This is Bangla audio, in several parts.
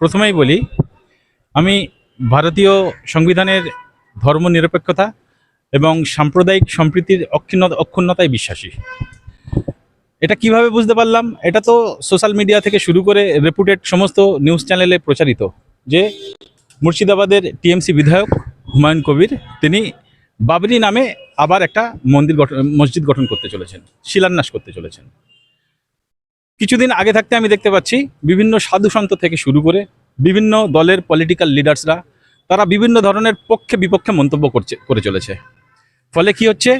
প্রথমেই বলি, আমি ভারতীয় সংবিধানের ধর্মনিরপেক্ষতা এবং সাম্প্রদায়িক সম্প্রীতির অক্ষুণ্ণ অক্ষুণ্ণতায় বিশ্বাসী। এটা কীভাবে বুঝতে পারলাম? এটা তো সোশ্যাল মিডিয়া থেকে শুরু করে রেপুটেড সমস্ত নিউজ চ্যানেলে প্রচারিত, যে মুর্শিদাবাদের টিএমসি বিধায়ক হুমায়ুন কবির, তিনি বাবরি নামে আবার একটা মন্দির গঠন, মসজিদ গঠন করতে চলেছেন, শিলান্যাস করতে চলেছেন। কিছুদিন আগে থাকতে আমি দেখতে পাচ্ছি বিভিন্ন সাধু সন্ত থেকে শুরু করে বিভিন্ন দলের পলিটিক্যাল লিডার্সরা তারা বিভিন্ন ধরনের পক্ষে বিপক্ষে মন্তব্য করছে, করে চলেছে। ফলে কি হচ্ছে?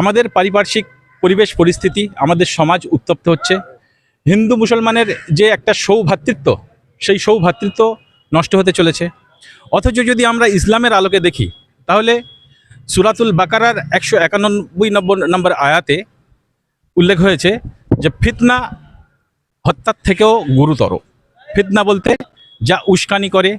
আমাদের পারিপার্শ্বিক পরিবেশ পরিস্থিতি, আমাদের সমাজ উত্তপ্ত হচ্ছে। হিন্দু মুসলমানের যে একটা সৌভ্রাতৃত্ব সেই সৌভ্রাতৃত্ব নষ্ট হতে চলেছে। অথচ যদি আমরা ইসলামের আলোকে দেখি, তাহলে সুরাতুল বাকারার একশো একানব্বই নম্বর নম্বর আয়াতে উল্লেখ হয়েছে যে, ফিতনা হত্যার থেকেও গুরুতর। ফিতনা বলতে যা উস্কানি করে,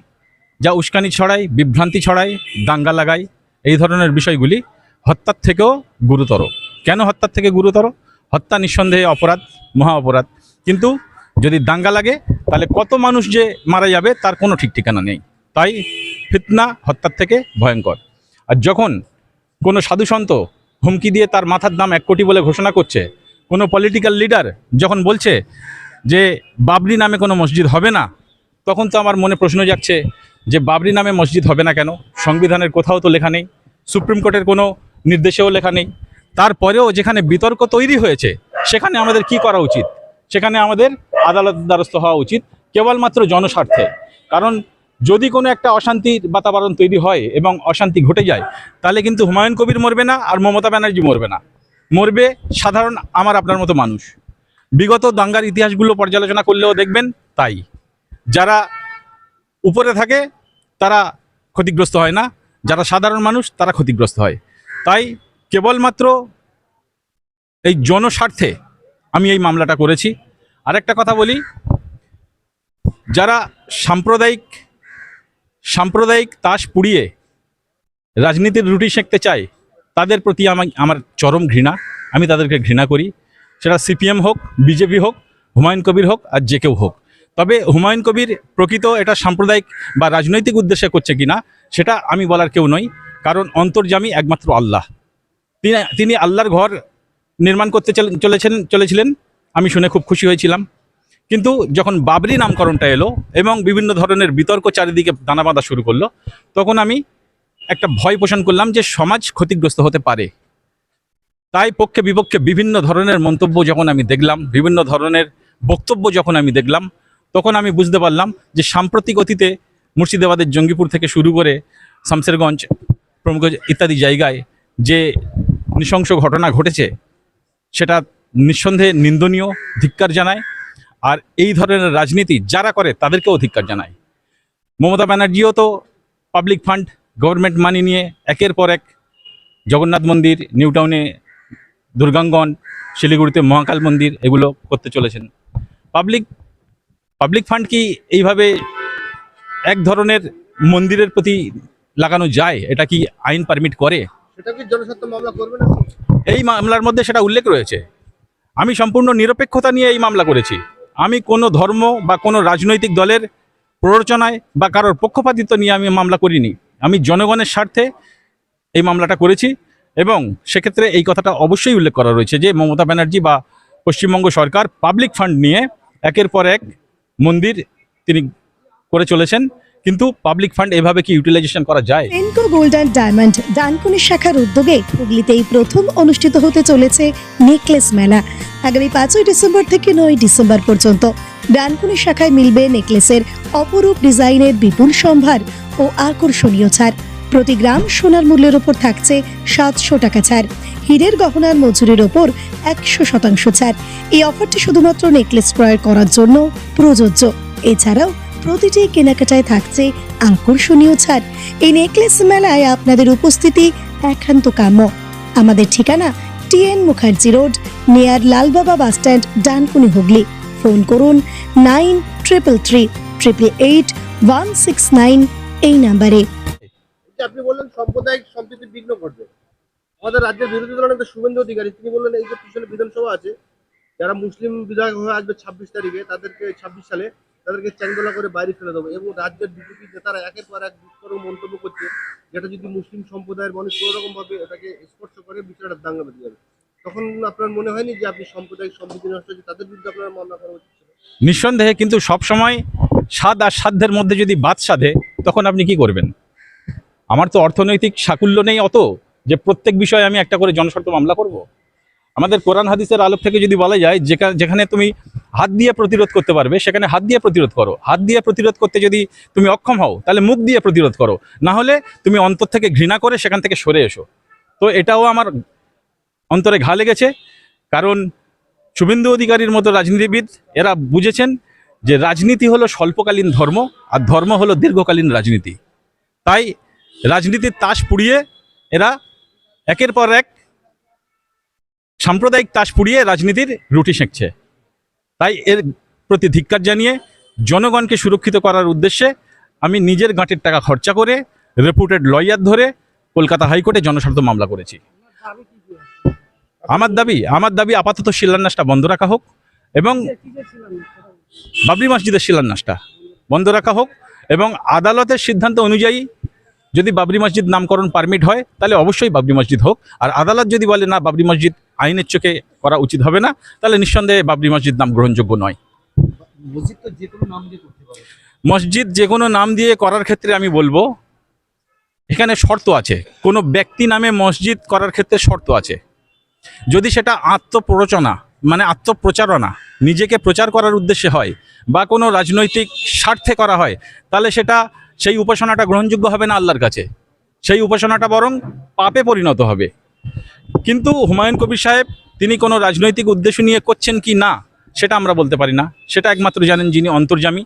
যা উস্কানি ছড়ায়, বিভ্রান্তি ছড়ায়, দাঙ্গা লাগায়, এই ধরনের বিষয়গুলি হত্যার থেকেও গুরুতর। কেন হত্যার থেকে গুরুতর? হত্যা নিঃসন্দেহে অপরাধ, মহা অপরাধ। কিন্তু যদি দাঙ্গা লাগে, তাহলে কত মানুষ যে মারা যাবে তার কোনো ঠিক ঠিকানা নেই। তাই ফিতনা হত্যার থেকে ভয়ঙ্কর। আর যখন কোনো সাধুসন্ত হুমকি দিয়ে তার মাথার দাম এক কোটি বলে ঘোষণা করছে, কোনো পলিটিক্যাল লিডার যখন বলছে যে বাবরি নামে কোনো মসজিদ হবে না, তখন তো আমার মনে প্রশ্ন যাচ্ছে যে বাবরি নামে মসজিদ হবে না কেন? সংবিধানের কোথাও তো লেখা নেই, সুপ্রিম কোর্টের কোনো নির্দেশেও লেখা নেই। তারপরেও যেখানে বিতর্ক তৈরি হয়েছে, সেখানে আমাদের কি করা উচিত? সেখানে আমাদের আদালত দ্বারস্থ হওয়া উচিত, কেবলমাত্র জনস্বার্থে। কারণ যদি কোনো একটা অশান্তির বাতাবরণ তৈরি হয় এবং অশান্তি ঘটে যায়, তাহলে কিন্তু হুমায়ুন কবির মরবে না আর মমতা ব্যানার্জি মরবে না। মরবে সাধারণ আমার আপনার মতো মানুষ। বিগত দাঙ্গার ইতিহাসগুলো পর্যালোচনা করলেও দেখবেন তাই। যারা উপরে থাকে, তারা ক্ষতিগ্রস্ত হয় না। যারা সাধারণ মানুষ, তারা ক্ষতিগ্রস্ত হয়। তাই কেবলমাত্র এই জনস্বার্থে আমি এই মামলাটা করেছি। আরেকটা কথা বলি, যারা সাম্প্রদায়িক সাম্প্রদায়িক তাস পুড়িয়ে রাজনীতির রুটি সেঁকতে চায়, তাদের প্রতি আমার আমার চরম ঘৃণা। আমি তাদেরকে ঘৃণা করি। সেটা সিপিএম হোক, বিজেপি হোক, হুমায়ুন কবির হোক আর যে কেউ হোক। তবে হুমায়ুন কবির প্রকৃত এটা সাম্প্রদায়িক বা রাজনৈতিক উদ্দেশ্যে করছে কিনা, সেটা আমি বলার কেউ নই। কারণ অন্তর্জামী একমাত্র আল্লাহ। তিনি তিনি আল্লাহর ঘর নির্মাণ করতে চলেছেন, চলেছিলেন, আমি শুনে খুব খুশি হয়েছিলাম। কিন্তু যখন বাবরি নামকরণটা এলো এবং বিভিন্ন ধরনের বিতর্ক চারিদিকে দানা বাঁধা শুরু করল, তখন আমি একটা ভয় পোষণ করলাম যে সমাজ ক্ষতিগ্রস্ত হতে পারে। তাই পক্ষে বিপক্ষে বিভিন্ন ধরনের মন্তব্য যখন আমি দেখলাম, বিভিন্ন ধরনের বক্তব্য যখন আমি দেখলাম, তখন আমি বুঝতে পারলাম যে সাম্প্রতিক অতীতে মুর্শিদাবাদের জঙ্গিপুর থেকে শুরু করে শামসেরগঞ্জ প্রমুখ ইত্যাদি জায়গায় যে নৃশংস ঘটনা ঘটেছে, সেটা নিঃসন্দেহে নিন্দনীয়, ধিক্কার জানায়। আর এই ধরনের রাজনীতি যারা করে, তাদেরকেও ধিক্কার জানায়। মমতা ব্যানার্জিও তো পাবলিক ফান্ড গভর্নমেন্ট মানি নিয়ে একের পর এক জগন্নাথ মন্দির, নিউ টাউনে দুর্গাঙ্গন শিলিগুড়িতে মহাকাল মন্দির এগুলো করতে চলেছেন। পাবলিক পাবলিক ফান্ড কি এইভাবে এক ধরনের মন্দিরের প্রতি লাগানো যায়? এটা কি আইন পারমিট করে? এই মামলার মধ্যে সেটা উল্লেখ রয়েছে। আমি সম্পূর্ণ নিরপেক্ষতা নিয়ে এই মামলা করেছি। আমি কোনো ধর্ম বা কোনো রাজনৈতিক দলের প্ররোচনায় বা কারোর পক্ষপাতিত্ব নিয়ে আমি মামলা করিনি। আমি জনগণের স্বার্থে এই মামলাটা করেছি। এবং সেক্ষেত্রে এই কথাটা অবশ্যই উল্লেখ করা রয়েছে যে মমতা ব্যানার্জি বা পশ্চিমবঙ্গ সরকার পাবলিক ফান্ড নিয়ে একের পর এক মন্দির তিনি করে চলেছেন। কিন্তু পাবলিক ফান্ড এভাবে কি ইউটিলাইজেশন করা যায়? Enco gold and diamond Dankuni শাখার উদ্যোগে হুগলিতেই প্রথম অনুষ্ঠিত হতে চলেছে নেকলেস মেলা। আগামী পাঁচই ডিসেম্বর থেকে নয় ডিসেম্বর পর্যন্ত ডানকুনি শাখায় মিলবে নেকলেসের অপরূপ ডিজাইনের বিপুল সম্ভার ও আকর্ষণীয় ছাড়। প্রতি গ্রাম সোনার মূল্যের ওপর থাকছে সাতশো টাকা ছাড়। হীরের গহনার মজুরির ওপর একশো শতাংশ ছাড়। এই অফারটি শুধুমাত্র নেকলেস ক্রয় করার জন্য প্রযোজ্য। এছাড়াও প্রতিটি কেনাকাটায় থাকছে আকর্ষণীয় ছাড়। এই নেকলেস মেলায় আপনাদের উপস্থিতি একান্ত কাম্য। আমাদের ঠিকানা TN Mukherjee road, near Lalbaba bus stand Dankuni Hooghly. Phone করুন nine triple three triple eight one six nine এই নাম্বারে। আপনি বললেন সাম্প্রদায়িক সম্প্রীতির বিঘ্ন ঘটবে। আমাদের রাজ্যের বিরোধী দলের নেতা শুভেন্দু অধিকারী, তিনি বললেন এই যে পিছনে বিধানসভা আছে, যারা মুসলিম বিধায়ক হয়ে আসবে ছাব্বিশ তারিখে, তাদেরকে ছাব্বিশ সালে তাদেরকে চ্যাংদোলা করে বাইরে ফেলে দেবো এবং রাজ্যের বিজেপি নেতারা একের পর এক বিস্ফোরক মন্তব্য করছে, যেটা যদি মুসলিম সম্প্রদায়ের মানুষ কোনো রকম ভাবে এটাকে স্পর্শ করে বিষয়টা দাঙ্গা বেঁধে যাবে। তখন আপনার মনে হয়নি যে আপনি সাম্প্রদায়িক সম্প্রীতি নষ্ট হচ্ছে তাদের বিরুদ্ধে আপনার মামলা করা উচিত নিঃসন্দেহে কিন্তু সব সময় স্বাদ আর সাধ্যের মধ্যে যদি বাদ সাধে, তখন আপনি কি করবেন? আমার তো অর্থনৈতিক সাকুল্য নেই অত যে প্রত্যেক বিষয়ে আমি একটা করে জনস্বার্থ মামলা করব। আমাদের কোরআন হাদিসের আলোক থেকে যদি বলা যায় যেখানে তুমি হাত দিয়ে প্রতিরোধ করতে পারবে, সেখানে হাত দিয়ে প্রতিরোধ করো। হাত দিয়ে প্রতিরোধ করতে যদি তুমি অক্ষম হও, তাহলে মুখ দিয়ে প্রতিরোধ করো। না হলে তুমি অন্তর থেকে ঘৃণা করে সেখান থেকে সরে এসো। তো এটাও আমার অন্তরে ঘা লেগেছে। কারণ শুভেন্দু অধিকারীর মতো রাজনীতিবিদ, এরা বুঝেছেন যে রাজনীতি হলো স্বল্পকালীন ধর্ম, আর ধর্ম হলো দীর্ঘকালীন রাজনীতি। তাই রাজনীতির তাস পুড়িয়ে এরা একের পর এক সাম্প্রদায়িক তাস পুড়িয়ে রাজনীতির রুটি সেঁকছে। তাই এর প্রতি ধিক্কার জানিয়ে জনগণকে সুরক্ষিত করার উদ্দেশ্যে আমি নিজের গাঁটের টাকা খরচা করে রেপুটেড লয়ার ধরে কলকাতা হাইকোর্টে জনস্বার্থ মামলা করেছি। আমার দাবি আমার দাবি আপাতত শিলান্যাসটা বন্ধ রাখা হোক এবং বাবরি মসজিদের শিলান্যাসটা বন্ধ রাখা হোক এবং আদালতের সিদ্ধান্ত অনুযায়ী যদি বাবরি মসজিদ নামকরণ পারমিট হয় তাহলে অবশ্যই বাবরি মসজিদ হোক। আর আদালত যদি বলে না বাবরি মসজিদ আইনের চোখে করা উচিত হবে না তাহলে নিঃসন্দেহে বাবরি মসজিদ নাম গ্রহণযোগ্য নয়। মসজিদ যে কোনো নাম দিয়ে করার ক্ষেত্রে আমি বলব এখানে শর্ত আছে। কোনো ব্যক্তি নামে মসজিদ করার ক্ষেত্রে শর্ত আছে। যদি সেটা আত্মপ্ররোচনা মানে আত্মপ্রচারণা নিজেকে প্রচার করার উদ্দেশ্যে হয় বা কোনো রাজনৈতিক স্বার্থে করা হয় তাহলে সেটা সেই উপাসনাটা গ্রহণযোগ্য হবে না আল্লাহর কাছে। সেই উপাসনাটা বরং পাপে পরিণত হবে। কিন্তু হুমায়ুন কবির সাহেব, তিনি কোনো রাজনৈতিক উদ্দেশ্য নিয়ে করছেন কি না, সেটা আমরা বলতে পারি না। সেটা একমাত্র জানেন যিনি অন্তর্যামী।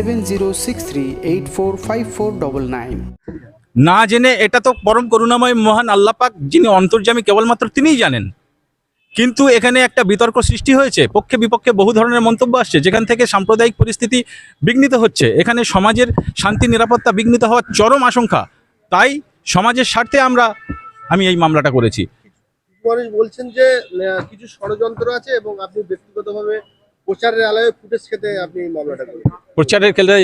zero six three eight four five four double nine না জেনে এটা তো পরম করুণাময় মহান আল্লাহ পাক যিনি অন্তর্যামী কেবলমাত্র তিনিই জানেন। কিন্তু এখানে একটা বিতর্ক সৃষ্টি হয়েছে পক্ষে বিপক্ষে বহু ধরনের মন্তব্য আসছে যেখান থেকে সাম্প্রদায়িক পরিস্থিতি বিঘ্নিত হচ্ছে। এখানে সমাজের শান্তি নিরাপত্তা বিঘ্নিত হওয়ার চরম আশঙ্কা। তাই সমাজের স্বার্থে আমরা আমি এই মামলাটা করেছি। বলছেন যে কিছু ষড়যন্ত্র আছে এবং আপনি ব্যক্তিগতভাবে প্রচারের আলোয় ফুটেজ খেতে আপনি মামলাটা প্রচারের ক্ষেত্রে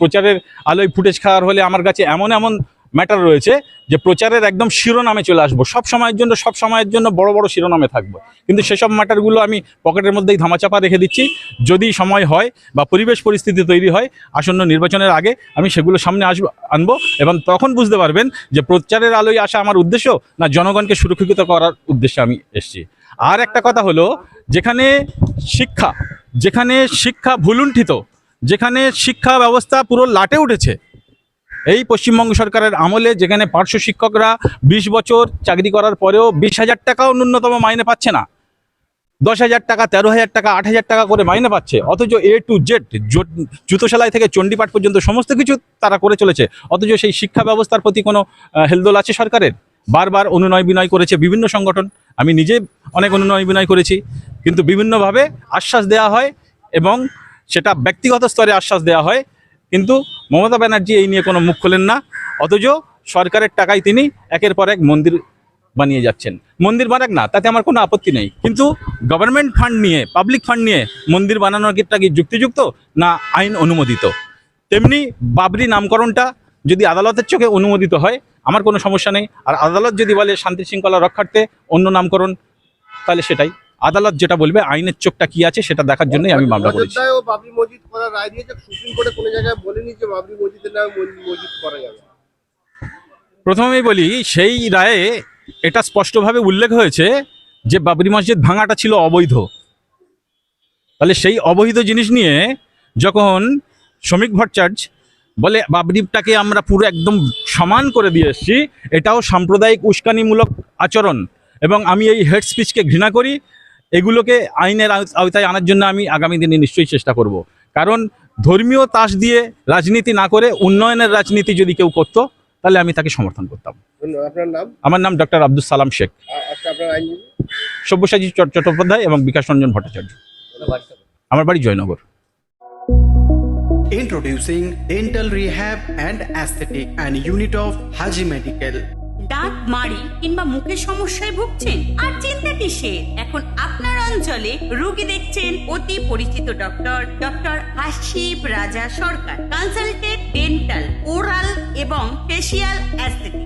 প্রচারের আলোয় ফুটেজ খাওয়ার হলে আমার কাছে এমন এমন ম্যাটার রয়েছে যে প্রচারের একদম শিরোনামে চলে আসব। সব সময়ের জন্য, সব সময়ের জন্য বড় বড় শিরোনামে থাকব। কিন্তু সেসব ম্যাটারগুলো আমি পকেটের মধ্যেই ধামাচাপা রেখে দিচ্ছি। যদি সময় হয় বা পরিবেশ পরিস্থিতি তৈরি হয়, আসন্ন নির্বাচনের আগে আমি সেগুলো সামনে আসব, আনব এবং তখন বুঝতে পারবেন যে প্রচারের আলোয় আসা আমার উদ্দেশ্য না জনগণকে সুরক্ষিত করার উদ্দেশ্যে আমি এসেছি। আর একটা কথা হলো, যেখানে শিক্ষা যেখানে শিক্ষা ভুলুণ্ঠিত, যেখানে শিক্ষা ব্যবস্থা পুরো লাটে উঠেছে, এই পশ্চিমবঙ্গ সরকারের আমলে যেখানে পার্শ্ব শিক্ষকরা বিশ বছর চাকরি করার পরেও বিশ হাজার টাকাও ন্যূনতম মাইনে পাচ্ছে না। দশ হাজার টাকা, তেরো হাজার টাকা, আট হাজার টাকা করে মাইনে পাচ্ছে, অথচ এ টু জেড জুতো সেলাই থেকে চণ্ডীপাঠ পর্যন্ত সমস্ত কিছু তারা করে চলেছে, অথচ সেই শিক্ষা ব্যবস্থার প্রতি কোনো হেলদোল আছে সরকারের? বারবার অনুনয় বিনয় করেছে বিভিন্ন সংগঠন। আমি নিজে অনেক অনুনয় বিনয় করেছি, কিন্তু বিভিন্নভাবে আশ্বাস দেওয়া হয় এবং সেটা ব্যক্তিগত স্তরে আশ্বাস দেওয়া হয়, কিন্তু মমতা ব্যানার্জি এই নিয়ে কোনো মুখ খোলেন না, অথচ সরকারের টাকায় তিনি একের পর এক মন্দির বানিয়ে যাচ্ছেন। মন্দির বানাক না, তাতে আমার কোনো আপত্তি নেই। কিন্তু গভর্নমেন্ট ফান্ড নিয়ে পাবলিক ফান্ড নিয়ে মন্দির বানানোর ক্ষেত্রে কি যুক্তিযুক্ত না আইন অনুমোদিত? তেমনি বাবরি নামকরণটা যদি আদালতের চোখে অনুমোদিত হয় আমার কোনো সমস্যা নেই। আর আদালত যদি বলে শান্তি শৃঙ্খলা রক্ষার্থে অন্য নামকরণ তাহলে সেটাই। আদালত যেটা বলবে আইনের চোখটা কি আছে সেটা দেখার জন্যই আমি মামলা করেছি। ও বাবরি মসজিদ করার রায় দিয়েছে সুপ্রিম কোর্টে কোনো জায়গায় বলেনি যে বাবরি মসজিদের নামে মসজিদ করা যাবে। প্রথমেই বলি সেই রায়ে এটা স্পষ্টভাবে উল্লেখ হয়েছে যে বাবরি মসজিদ ভাঙাটা ছিল অবৈধ। তাহলে সেই অবৈধ জিনিস নিয়ে যখন শ্রমিক ভট্টাচার্য বলে বাবরিটাকে আমরা পুরো একদম সমান করে দিয়ে এসেছি। এটাও সাম্প্রদায়িক উস্কানিমূলক আচরণ। এবং আমি এই হেড স্পিচকে ঘৃণা করি। এগুলোকে আইনের আও- আওতায় আনার জন্য আমি আগামী দিনে নিশ্চয়ই চেষ্টা করব। কারণ ধর্মীয় তাস দিয়ে রাজনীতি না করে উন্নয়নের রাজনীতি যদি কেউ করতো তাহলে আমি তাকে সমর্থন করতাম। আপনার নাম? আমার নাম ডক্টর আব্দুল সালাম শেখ। আচ্ছা সব্যসাচী চট্টোপাধ্যায় এবং বিকাশ রঞ্জন ভট্টাচার্য। আমার বাড়ি Joynagar. Introducing Dental Rehab and Aesthetic and Unit of Haji Medical. দাঁত মাড়ি কিংবা মুখের সমস্যায় ভুগছেন? আর চিন্তা কিসের? এখন আপনার অঞ্চলে রোগী দেখছেন অতি পরিচিত doctor doctor Ashib Raja Sarkar consulted dental oral এবং ফেসিয়াল অ্যাস্থেটিক